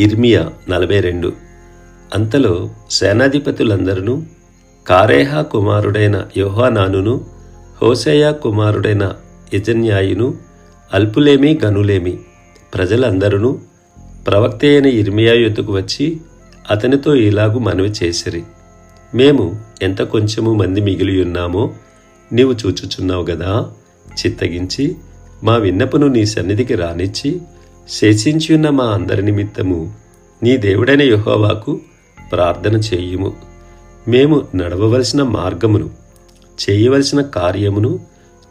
ఇర్మియా నలభై రెండు. అంతలో సేనాధిపతులందరూ కారేహా కుమారుడైన యోహానానును హోసేయా కుమారుడైన యజన్యాయును అల్పులేమి గనులేమి ప్రజలందరూ ప్రవక్త అయిన ఇర్మియా యొద్దకు వచ్చి అతనితో ఇలాగు మనవి చేసిరి. మేము ఎంత కొంచెము మంది మిగిలి ఉన్నామో నీవు చూచుచున్నావు గదా? చిత్తగించి మా విన్నపను నీ సన్నిధికి రానిచ్చి శేషించియున్న మా అందరి నిమిత్తము నీ దేవుడైన యహోవాకు ప్రార్థన చేయుము. మేము నడవవలసిన మార్గమును చేయవలసిన కార్యమును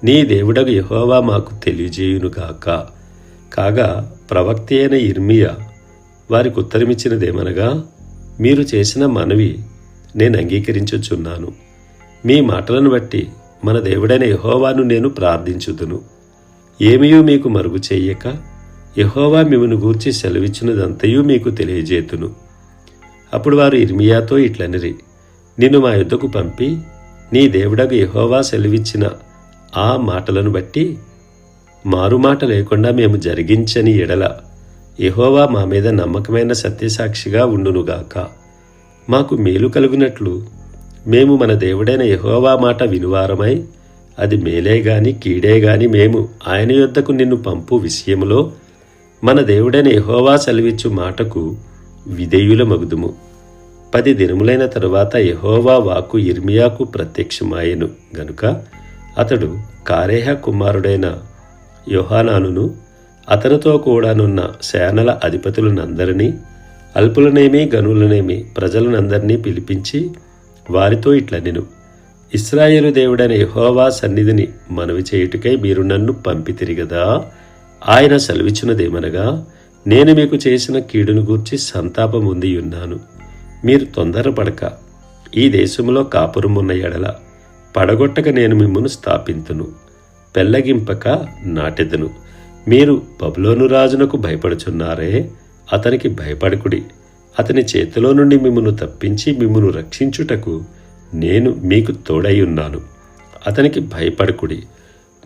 నీ దేవుడగు యహోవా మాకు తెలియజేయునుగాక కాగా ప్రవక్తి అయిన ఇర్మియా వారికి ఉత్తరమిచ్చినదేమనగా మీరు చేసిన మనవి నేను అంగీకరించుచున్నాను. మీ మాటలను బట్టి మన దేవుడైన యహోవాను నేను ప్రార్థించుదును. ఏమీయూ మీకు మరుగు చేయక యహోవా మిమ్మను గూర్చి సెలవిచ్చినదంతయు మీకు తెలియజేతును. అప్పుడు వారు ఇర్మియాతో ఇట్లనిరి నిన్ను మా యుద్ధకు పంపి నీ దేవుడకు యహోవా సెలవిచ్చిన ఆ మాటలను బట్టి మారుమాట లేకుండా మేము జరిగించని ఎడల యహోవా మా మీద నమ్మకమైన సత్యసాక్షిగా ఉండునుగాక మాకు మేలు కలుగునట్లు మేము మన దేవుడైన యహోవా మాట వినువారమై అది మేలే గాని కీడే గాని మేము ఆయన యొద్దకు నిన్ను పంపు విషయంలో మన దేవుడైన యహోవా సెలవిచ్చు మాటకు విధేయుల మగుదుము పది దినములైన తరువాత యహోవా వాకు ఇర్మియాకు ప్రత్యక్షమాయెను. గనుక అతడు కారేహ కుమారుడైన యోహానానును అతనితో కూడానున్న సేనల అధిపతులనందరినీ అల్పులనేమి గనులనేమి ప్రజలనందరినీ పిలిపించి వారితో ఇట్లనెను. ఇస్రాయేలు దేవుడైన యహోవా సన్నిధిని మనవి చేయుటకై మీరు నన్ను పంపితిరిగదా? ఆయన సెలవిచ్చినదేమనగా నేను మీకు చేసిన కీడును గూర్చి సంతాపం ఉంది ఉన్నాను మీరు తొందరపడక. ఈ దేశంలో కాపురమున్న ఎడల పడగొట్టక నేను మిమ్మను స్థాపింతును. పెల్లగింపక నాటెదను. మీరు బబులోను రాజునకు భయపడుచున్నారే? అతనికి భయపడకుడి. అతని చేతిలో నుండి మిమ్మను తప్పించి మిమ్మను రక్షించుటకు నేను మీకు తోడై ఉన్నాను అతనికి భయపడకుడి.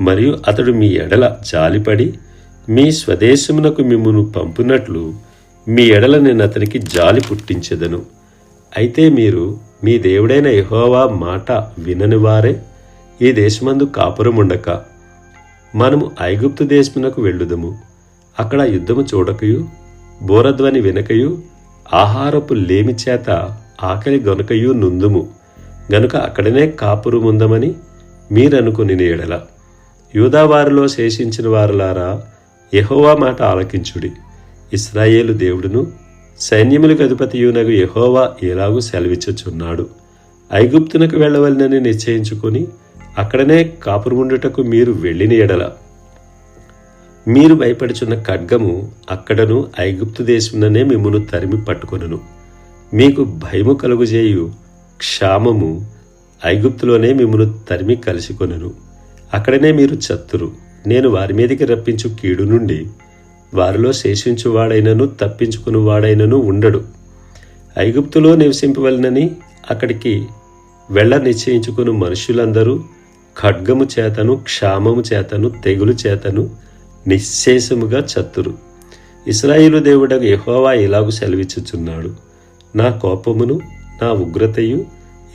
మరియు అతడు మీ ఎడల జాలిపడి మీ స్వదేశమునకు మిమ్మును పంపునట్లు మీ ఎడల నేను అతనికి జాలి పుట్టించెదను. అయితే మీరు మీ దేవుడైన యహోవా మాట వినని వారే ఈ దేశమందు కాపురముండక. మనము ఐగుప్తు దేశమునకు వెళ్ళుదము. అక్కడ యుద్ధము చూడకయు బోరధ్వని వినకయు ఆహారపు లేమి చేత ఆకలి గనుకయు నుందుము. గనుక అక్కడనే కాపురముందమని మీరనుకుని ఎడల. యూదావారిలో శేషించిన వారులారా యహోవా మాట ఆలకించుడి. ఇస్రాయేలు దేవుడును సైన్యములకు అధిపతియునగు యహోవా ఎలాగూ సెలవిచ్చుచున్నాడు. ఐగుప్తునకు వెళ్ళవలనని నిశ్చయించుకొని అక్కడనే కాపురముండుటకు మీరు వెళ్ళిన ఎడల. మీరు భయపడుచున్న ఖడ్గము అక్కడను ఐగుప్తు దేశముననే మిమ్మును తరిమి పట్టుకొనును. మీకు భయము కలుగుజేయు క్షామము ఐగుప్తులోనే మిమ్మును తరిమి కలిసికొనును అక్కడనే మీరు చత్తురు. నేను వారి మీదకి రప్పించు కీడు నుండి వారిలో శేషించువాడైనను తప్పించుకునివాడైనను ఉండడు. ఐగుప్తులో నివసింపవలనని అక్కడికి వెళ్ళ నిశ్చయించుకుని మనుషులందరూ ఖడ్గము చేతను క్షామము చేతను తెగులు చేతను నిశ్శేషముగా చత్తురు. ఇస్రాయిలు దేవుడకు యహోవా ఇలాగు సెలవిచ్చుచున్నాడు. నా కోపమును నా ఉగ్రతయు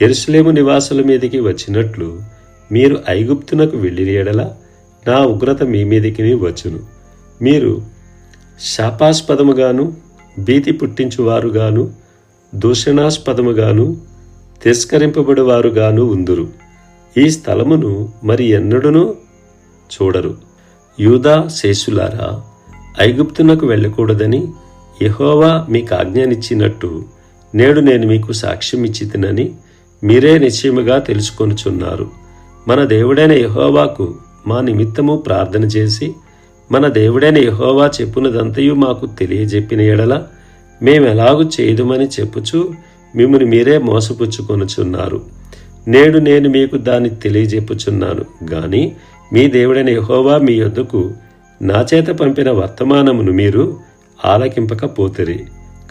ఎరుసలేము నివాసుల మీదకి వచ్చినట్లు మీరు ఐగుప్తునకు వెళ్ళిరేడలా నా ఉగ్రత మీ మీదకి వచ్చును. మీరు శాపాస్పదముగాను భీతి పుట్టించువారుగాను దూషణాస్పదముగాను తిరస్కరింపబడివారుగాను ఉందురు. ఈ స్థలమును మరి ఎన్నడూనూ చూడరు. యూదా శేషులారా ఐగుప్తునకు వెళ్ళకూడదని యహోవా మీకు ఆజ్ఞానిచ్చినట్టు నేడు నేను మీకు సాక్ష్యం ఇచ్చితినని మీరే నిశ్చయముగా తెలుసుకొనుచున్నారు. మన దేవుడైన యహోవాకు మా నిమిత్తము ప్రార్థన చేసి మన దేవుడైన యహోవా చెప్పునదంతయు మాకు తెలియజెప్పిన ఎడల మేమెలాగు చేయదుమని చెప్పుచు మిమ్మల్ని మీరే మోసపుచ్చుకొనుచున్నారు. నేడు నేను మీకు దాన్ని తెలియజెప్పుచున్నాను. గాని మీ దేవుడైన యహోవా మీ యొద్దకు నా చేత పంపిన వర్తమానమును మీరు ఆలకింపకపోతిరి.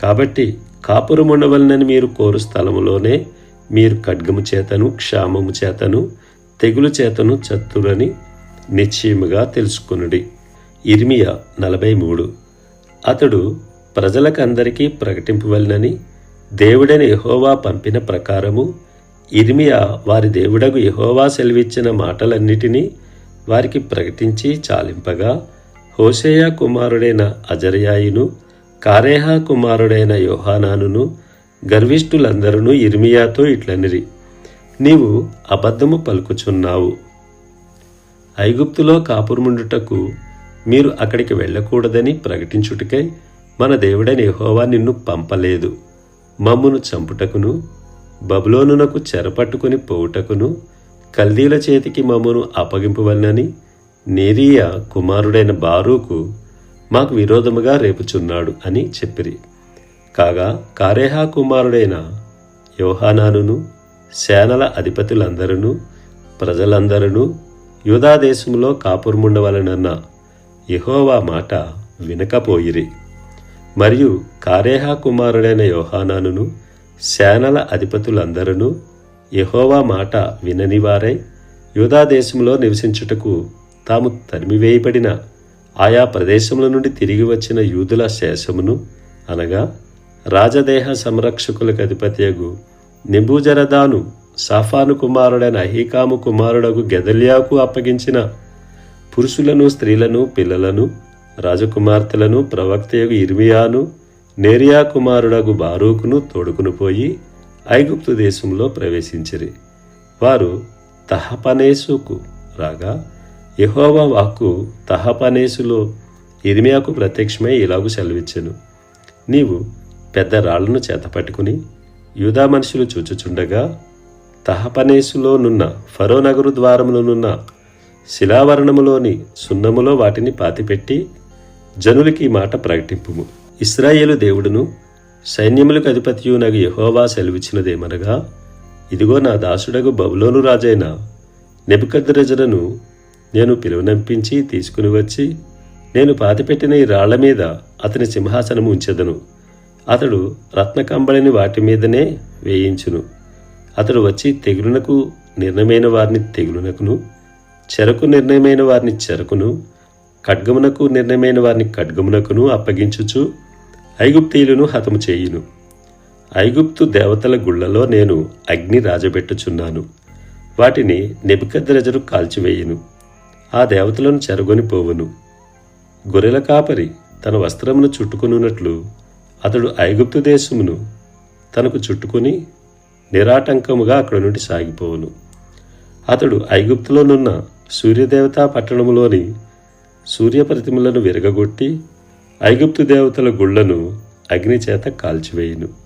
కాబట్టి కాపురముండవలనని మీరు కోరు స్థలములోనే మీరు ఖడ్గము చేతను క్షామము చేతను తెగులు చేతను చత్తురని నిశ్చయముగా తెలుసుకునుడి. ఇర్మియా నలభై మూడు అతడు ప్రజలకందరికీ ప్రకటింపవలనని దేవుడైన యహోవా పంపిన ప్రకారము ఇర్మియా వారి దేవుడకు యహోవా సెలవిచ్చిన మాటలన్నిటినీ వారికి ప్రకటించి చాలింపగా హోషేయ కుమారుడైన అజరయాయిను కారేహా కుమారుడైన యోహానానును గర్విష్ఠులందరూ ఇర్మియాతో ఇట్లనిరి. నీవు అబద్ధము పలుకుచున్నావు. ఐగుప్తులో కాపురముండుటకు మీరు అక్కడికి వెళ్ళకూడదని ప్రకటించుటకై మన దేవుడైన యహోవా నిన్ను పంపలేదు. మమ్మును చంపుటకును బబులోనునకు చెరపట్టుకుని పోవుటకును కల్దీల చేతికి మమ్మను అప్పగింపవలనని నేరియా కుమారుడైన బారూకు మాకు విరోధముగా రేపుచున్నాడు అని చెప్పిరి. కాగా కారేహా కుమారుడైన యోహానానును సేనల అధిపతులందరూ ప్రజలందరూ యూదాదేశంలో కాపురముండవలనన్న యహోవా మాట వినకపోయిరి. మరియు కారేహా కుమారుడైన యోహానానును సేనల అధిపతులందరూ యహోవా మాట విననివారై యూదాదేశంలో నివసించుటకు తాము తరిమివేయబడిన ఆయా ప్రదేశముల నుండి తిరిగి వచ్చిన యూదుల శేషమును అనగా రాజదేహ సంరక్షకులకు అధిపత్యగు నెబూజరదాను సాఫాను కుమారుడైన అహీకాము కుమారుడగు గెదల్యాకు అప్పగించిన పురుషులను స్త్రీలను పిల్లలను రాజకుమార్తెలను ప్రవక్తయగు ఇర్మియాను నేరియా కుమారుడగు బారూకును తోడుకును పోయి ఐగుప్తు దేశంలో ప్రవేశించిరి. వారు తహపనేసుకు రాగా యహోవా వాక్కు తహపనేసులో ఇర్మియాకు ప్రత్యక్షమై ఇలాగు సెలవిచ్చెను. నీవు పెద్ద రాళ్ళను చేతపట్టుకుని యూదా మనుషులు చూచుచుండగా తహపనేసులోనున్న ఫరోనగరు ద్వారములోనున్న శిలావరణములోని సున్నములో వాటిని పాతిపెట్టి జనులకి ఈ మాట ప్రకటింపుము. ఇస్రాయేలు దేవుడును సైన్యములకు అధిపతియు యహోవా సెలవిచ్చినదేమనగా ఇదిగో నా దాసుడగు బబులోను రాజైన నెబుకద్రజరను నేను పిలువనంపించి తీసుకుని వచ్చి నేను పాతిపెట్టిన ఈ రాళ్ళ మీద అతని సింహాసనము ఉంచెదను. అతడు రత్నకంబళిని వాటి మీదనే వేయించును. అతడు వచ్చి తెగులునకు నిర్ణయమైన వారిని తెగులునకును చెరకు నిర్ణయమైన వారిని చెరకును ఖడ్గమునకు నిర్ణయమైన వారిని ఖడ్గమునకును అప్పగించుచు ఐగుప్తీయులను హతము చేయును. ఐగుప్తు దేవతల గుళ్ళలో నేను అగ్ని రాజబెట్టుచున్నాను. వాటిని నెబుకద్రజరు కాల్చివేయును. ఆ దేవతలను చెరగొని పోవును. గొర్రెల కాపరి తన వస్త్రమును చుట్టుకునున్నట్లు అతడు ఐగుప్తు దేశమును తనకు చుట్టుకుని నిరాటంకముగా అక్కడ నుండి సాగిపోవును. అతడు ఐగుప్తులోనున్న సూర్యదేవతా పట్టణములోని సూర్యప్రతిమలను విరగగొట్టి ఐగుప్తు దేవతల గుళ్ళను అగ్ని చేత కాల్చివేయును.